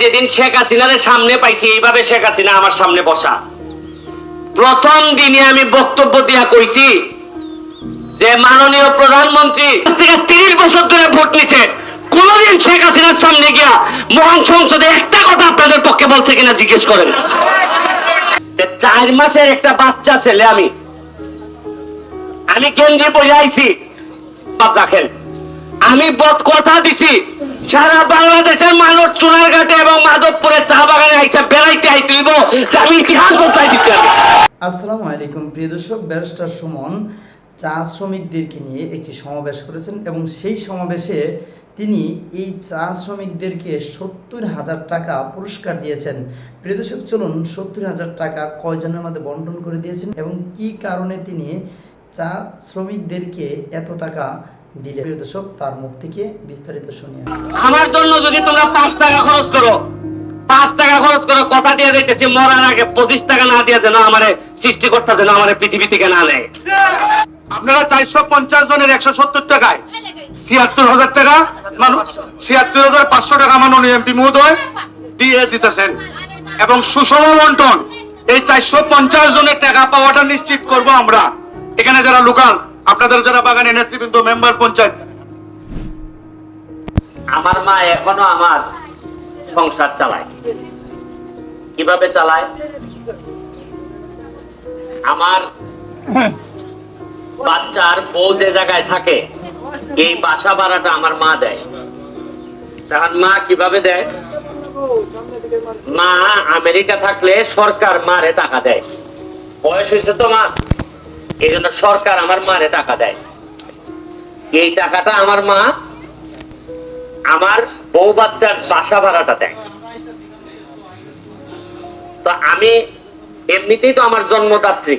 যেদিন শেখ হাসিনার সামনে পাইছি, এইভাবে শেখ হাসিনা আমার সামনে বসা। প্রথম দিনে আমি বক্তব্য দিয়া কইছি যে মাননীয় প্রধানমন্ত্রী তিরিশ বছর ধরে ভোট নিছে। কোনদিন শেখ হাসিনার সামনে গিয়া মহান সংসদে একটা কথা আপনাদের পক্ষে বলছে কিনা জিজ্ঞেস করেন। চার মাসের একটা বাচ্চা ছেলে আমি আমি কেন্দ্রে বলে আইছি। রাখেন, আমি বদ কথা দিছি। সারা বাংলাদেশের মানুষ চুনারঘাটে এবং মাধবপুরে চা বাগানে আইসা বেড়াইতে আইতেইব, যে আমি ইতিহাস দিচ্ছি আমি আসসালামু আলাইকুম, প্রিয় দর্শক, ব্যারিস্টার সুমন, চা শ্রমিকদেরকে নিয়ে একটি সমাবেশ করেছেন এবং সেই সমাবেশে তিনি এই চা শ্রমিকদেরকে সত্তর হাজার টাকা পুরস্কার দিয়েছেন। প্রিয় দর্শক, চলুন সত্তর হাজার টাকা কয়জনের মধ্যে বন্টন করে দিয়েছেন এবং কি কারণে তিনি চা শ্রমিকদেরকে এত টাকা প্রিয় দর্শক তার মুখ থেকে বিস্তারিত শুনিয়ে আমার জন্য যদি তোমরা পাঁচ টাকা খরচ করো পাঁচ টাকা খরচ করো কথা দিয়ে দিতেছি মরার আগে পঁচিশ টাকা না দিয়ে যেন আমার সৃষ্টিকর্তা যেন আমার পৃথিবী থেকে না নেয়। আপনারা চারশো পঞ্চাশ জনের একশো সত্তর টাকায় ছিয়াত্তর হাজার টাকা মানুষ ছিয়াত্তর হাজার পাঁচশো টাকা মাননীয় এমপি মহোদয় দিয়ে দিতেছেন। এবং সুষম বন্টন এই চারশো পঞ্চাশ জনের টাকা পাওয়াটা নিশ্চিত করব আমরা। এখানে যারা লোকাল আপনাদের যারা বাগানে নেতৃবৃন্দ, মেম্বার, পঞ্চায়েত। আমার মা এখনও আমার সংসার চালায়। কীভাবে চালায়? আমার বাচ্চার বউ যে জায়গায় থাকে, এই বাসা ভাড়াটা আমার মা দেয়। তখন মা কীভাবে দেয়? মা আমেরিকা থাকলে সরকার মারে টাকা দেয়। বয়স হয়েছে তো মা এই জন্য সরকার আমার মারে টাকা দেয়। এই টাকাটা আমার মা আমার বউ বাচ্চার বাসা ভাড়াটা দেয়। তো আমি এমনিতেই তো আমার জন্মদাত্রী।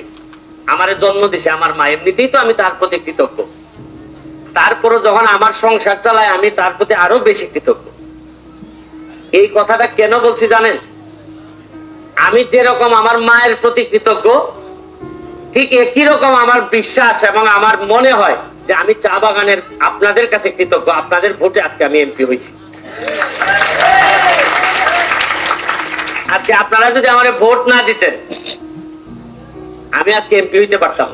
আমার জন্ম দিছে আমার মা। এমনিতেই তো আমি তার প্রতি কৃতজ্ঞ। তারপরে যখন আমার সংসার চালায়, আমি তার প্রতি আরও বেশি কৃতজ্ঞ। এই কথাটা কেন বলছি জানেন? আমি যেরকম আমার মায়ের প্রতি কৃতজ্ঞ ঠিক একই রকম আমার বিশ্বাস এবং আমার মনে হয় যে আমি চা বাগানের আপনাদের কাছে কৃতজ্ঞ, আপনাদের ভোটে আজকে আমি এমপি হয়েছি। আজকে আপনারা যদি আমার ভোট না দিতেন, আমি আজকে এমপি হইতে পারতাম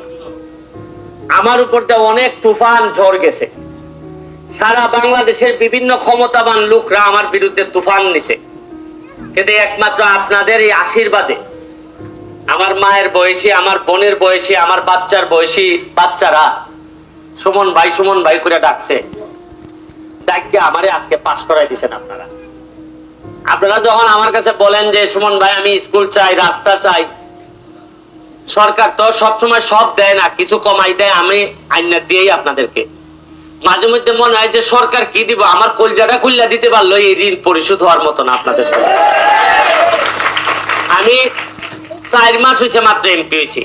আমার উপর দিয়ে অনেক তুফান ঝড় গেছে। সারা বাংলাদেশের বিভিন্ন ক্ষমতাবান লোকরা আমার বিরুদ্ধে তুফান নিছে। কিন্তু একমাত্র আপনাদের এই আশীর্বাদে আমার মায়ের বয়সী, আমার বোনের বয়সী, আমার বাচ্চার বয়সী বাচ্চারা সুমন ভাই সুমন ভাই করে ডাকছে। ডাককে আমারে আজকে পাশ করাই দিছেন আপনারা। আপনারা যখন আমার কাছে বলেন যে, সুমন ভাই, আমি স্কুল চাই, রাস্তা চাই। সরকার তো সবসময় সব দেয় না, কিছু কমাই দেয়, আমি আইনা দিয়েই আপনাদেরকে। মাঝে মধ্যে মনে হয় যে, সরকার কি দিব? আমার কলজাটা খুললা দিতে পারল এই ঋণ পরিশোধ হওয়ার মতো না আপনাদের আমি চার মাস হয়েছে মাত্র এমপি হয়েছি।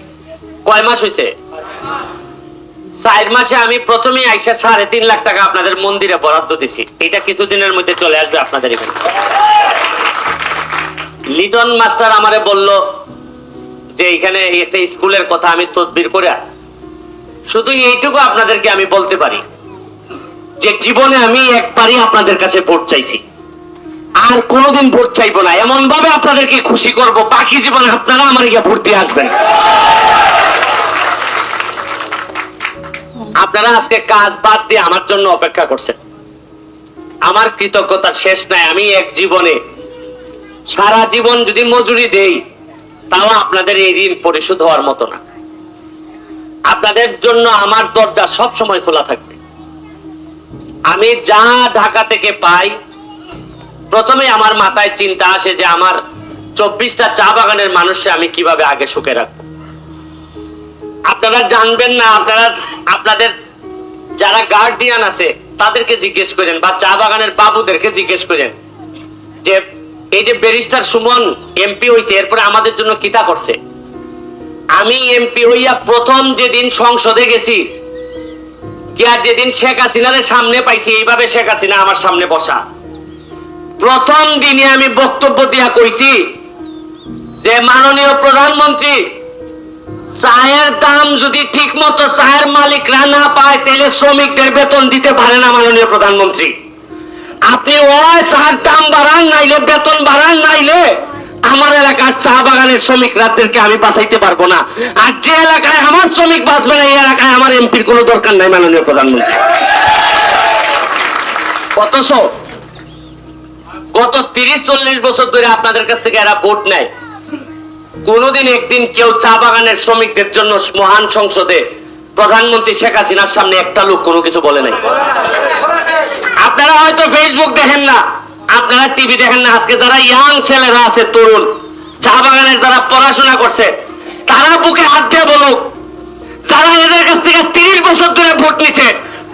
কয় মাস হয়েছে? চার মাসে আমি প্রথমে আইসা সাড়ে তিন লাখ টাকা আপনাদের মন্দিরে বরাদ্দ দিছি। এটা কিছুদিনের মধ্যে চলে আসবে আপনাদের এখানে লিটন মাস্টার আমারে বলল যে এখানে একটা স্কুলের কথা আমি তদবির করে শুধু এইটুকু আপনাদেরকে আমি বলতে পারি যে জীবনে আমি একবারই আপনাদের কাছে ভোট চাইছি। আর কোনোদিন ভোট চাইব না। এমন ভাবে আপনাদেরকে খুশি করব। বাকি জীবনে আপনারা আমার গিয়ে ভোট দিয়ে আসবেন। আপনারা আজকে কাজ বাদ দিয়ে আমার জন্য অপেক্ষা করছেন। আমার কৃতজ্ঞতার শেষ নাই। আমি এক জীবনে সারা জীবন যদি মজুরি দেই, তাও আপনাদের এই ঋণ পরিশোধ হওয়ার মতো না। আপনাদের জন্য আমার দরজা সব সময় খোলা থাকবে। আমি যা ঢাকা থেকে পাই প্রথমে আমার মাথায় চিন্তা আসে যে আমার চব্বিশটা চা বাগানের মানুষকে আমি কীভাবে আগে সুখে রাখব। আপনারা জানবেন না, আপনারা, আপনাদের যারা গার্ডিয়ান আছে, তাদেরকে জিজ্ঞেস করেন বা চা বাগানের বাবুদেরকে জিজ্ঞেস করেন যে, এই যে ব্যারিস্টার সুমন এমপি হয়েছে এরপরে আমাদের জন্য কিতা করছে? আমি এমপি হইয়া প্রথম যেদিন সংসদে গেছি, গিয়া যেদিন শেখ হাসিনার সামনে পাইছি, এইভাবে শেখ হাসিনা আমার সামনে বসা। প্রথম দিনে আমি বক্তব্য দিয়া কইছি যে মাননীয় প্রধানমন্ত্রী, চায়ের দাম যদি ঠিক মতো চায়ের মালিকরা না পায়, তাহলে শ্রমিকদের বেতন দিতে পারে না মাননীয় প্রধানমন্ত্রী। আপনি ওই চার দাম বাড়ান নাইলে, বেতন বাড়ান নাইলে, আমার এলাকার চা বাগানের শ্রমিক রাতদেরকে আমি বাঁচাইতে পারব না। আর যে এলাকায় আমার শ্রমিক বাঁচবে না, এই এলাকায় আমার এমপির কোনো দরকার নাই মাননীয় প্রধানমন্ত্রী। অথচ গত তিরিশ চল্লিশ বছর ধরে আপনাদের কাছ থেকে এরা ভোট নেয়। কোনোদিন একদিন কেউ চা বাগানের শ্রমিকদের জন্য মহান সংসদে প্রধানমন্ত্রী শেখ হাসিনার সামনে একটা লোক কোনো কিছু বলে নাই। আপনারা হয়তো ফেসবুক দেখেন না, আপনারা টিভি দেখেন না, আজকে যারা ইয়াং ছেলেরা আছে, তরুণ, চা বাগানের যারা পড়াশোনা করছে, তারা বুকে হাত দিয়ে বলুক, যারা এদের কাছ থেকে তিরিশ বছর ধরে ভোট নিছে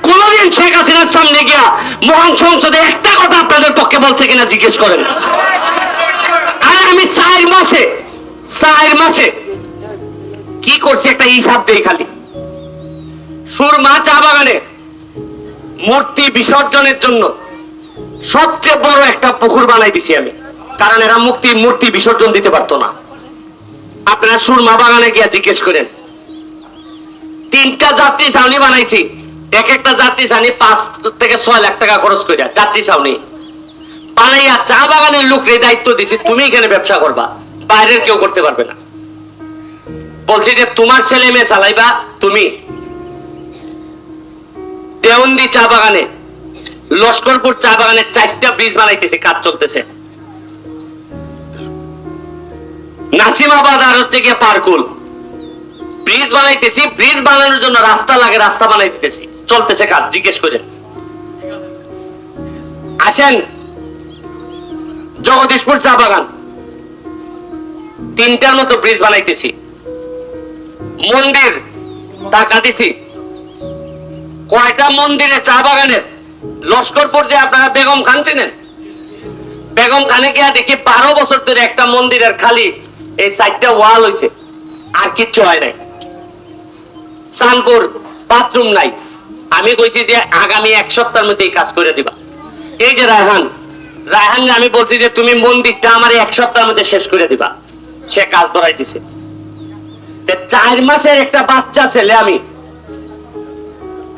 কোনদিন শেখ হাসিনার সামনে গিয়া মহান সংসদে একটা কথা আপনাদের পক্ষে বলছে কিনা জিজ্ঞেস করেন। আর আমি চার মাসে চার মাসে কি করছি একটা হিসাব দেই খালি। সুরমা চা বাগানে মূর্তি বিসর্জনের জন্য সবচেয়ে বড় একটা পুকুর বানাই দিছি আমি। কারণ এরা মুক্তি, মূর্তি বিসর্জন দিতে পারতো না। আপনারা সুরমা বাগানে গিয়া জিজ্ঞেস করেন, তিনটা যাত্রী ছাউনি বানাইছি এক একটা যাত্রী ছাউনি পাঁচ থেকে ছয় লাখ টাকা খরচ করে যাত্রী ছাউনি বানাইয়া চা বাগানের লোকরে দায়িত্ব দিছি, তুমি এখানে ব্যবসা করবা, বাইরের কেউ করতে পারবে না। বলছি যে, তোমার ছেলে মেয়ে চালাইবা, তুমি। দেওন্দি চা বাগানে, লস্করপুর চা বাগানে চারটা ব্রিজ বানাইতেছে, কাজ চলতেছে। নাসিমাবাদ আর হচ্ছে গিয়ে পারকুল। ব্রিজ বানাইতেছি, ব্রিজ বানানোর জন্য রাস্তা লাগে, রাস্তা বানাই দিতেছি চলতেছে কাজ, জিজ্ঞেস করে আসেন। জগদীশপুর চা বাগান। তিনটার মতো ব্রিজ বানাইতেছি। মন্দির টাকা দিছি। কয়টা মন্দিরে চা বাগানের? লস্করপুর যে আপনারা বেগম খান চেনেন? বেগম খানে গিয়া দেখি বারো বছর ধরে একটা মন্দিরের খালি এই সাইডটা ওয়াল হয়েছে আর কিচ্ছু হয় নাই। সানপুর বাথরুম নাই। আমি কইছি যে আগামী এক সপ্তাহের মধ্যে কাজ করে দিবা। এই যে রায়হান রায়হান আমি বলছি যে তুমি মন্দিরটা আমার এক সপ্তাহের মধ্যে শেষ করে দিবা। সে কাজ ধরাই দিছে। চার মাসের একটা বাচ্চা ছেলে আমি।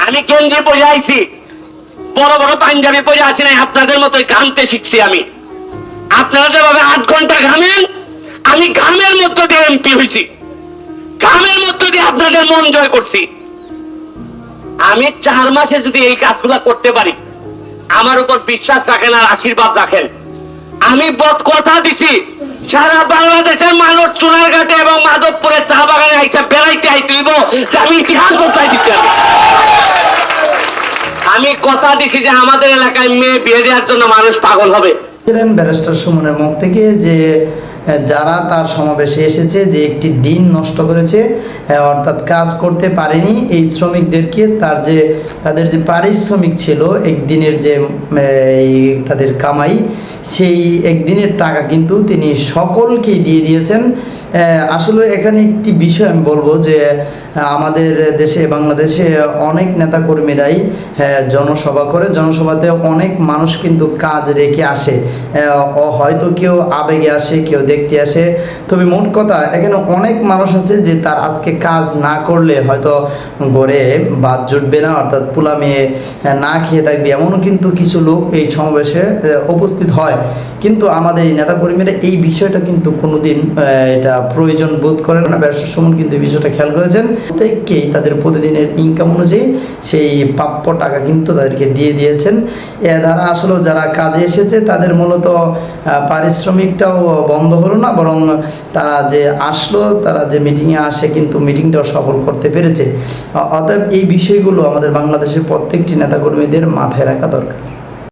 আমি গেঞ্জি পরে আইছি। বড় বড় পাঞ্জাবি পরে আসি নাই, আপনাদের মতোই ঘামতে শিখছি আমি। আপনারা যেভাবে আট ঘণ্টা ঘামেন, আমি ঘামের মধ্য দিয়ে এমপি হয়েছি ঘামের মধ্য দিয়ে আপনাদের মন জয় করছি। আমি চার মাসে যদি এই কাজগুলা করতে পারি, আমার উপর বিশ্বাস রাখেন আর আশীর্বাদ রাখেন। আমি বদ কথা দিছি, সারা বাংলাদেশের মানুষ চুনার ঘাটে এবং মাধবপুরে চা বাগানে আইসা বেড়াইতে আইতেইব যে আমি ইতিহাস বদলাই দিচ্ছি আমি আমি কথা দিছি যে আমাদের এলাকায় মেয়ে বিয়ে দেওয়ার জন্য মানুষ পাগল হবে। ব্যারিস্টার সুমনের মুখ থেকে যে যারা তার সমাবেশে এসেছে যে একটি দিন নষ্ট করেছে অর্থাৎ কাজ করতে পারেনি, এই শ্রমিকদেরকে তার যে, তাদের যে পারিশ্রমিক ছিল, একদিনের যে তাদের কামাই সেই একদিনের টাকা কিন্তু তিনি সকলকেই দিয়ে দিয়েছেন। আসলে এখানে একটি বিষয় আমি বলব যে আমাদের দেশে, বাংলাদেশে অনেক নেতাকর্মীরাই জনসভা করে। জনসভাতে অনেক মানুষ কিন্তু কাজ রেখে আসে। হয়তো কেউ আবেগে আসে, কেউ দেখতে আসে। তবে মোট কথা, এখানে অনেক মানুষ আছে যে তার আজকে কাজ না করলে হয়তো গড়ে বাদ জুটবে না, অর্থাৎ পোলা মেয়ে না খেয়ে থাকবে। এমনও কিন্তু কিছু লোক এই সমাবেশে উপস্থিত হয়। কিন্তু আমাদের এই নেতাকর্মীরা এই বিষয়টা কিন্তু কোনোদিন এটা প্রয়োজন বোধ করে না। ব্যবসার সময় কিন্তু এই বিষয়টা খেয়াল করেছেন। প্রত্যেককেই তাদের প্রতিদিনের ইনকাম অনুযায়ী সেই প্রাপ্য টাকা কিন্তু তাদেরকে দিয়ে দিয়েছেন। এ দ্বারা আসলে যারা কাজে এসেছে, তাদের মূলত পারিশ্রমিকটাও বন্ধ হলো না, বরং তারা যে আসলো, তারা যে মিটিংয়ে আসে কিন্তু মিটিংটাও সফল করতে পেরেছে। অতএব এই বিষয়গুলো আমাদের বাংলাদেশের প্রত্যেকটি নেতাকর্মীদের মাথায় রাখা দরকার।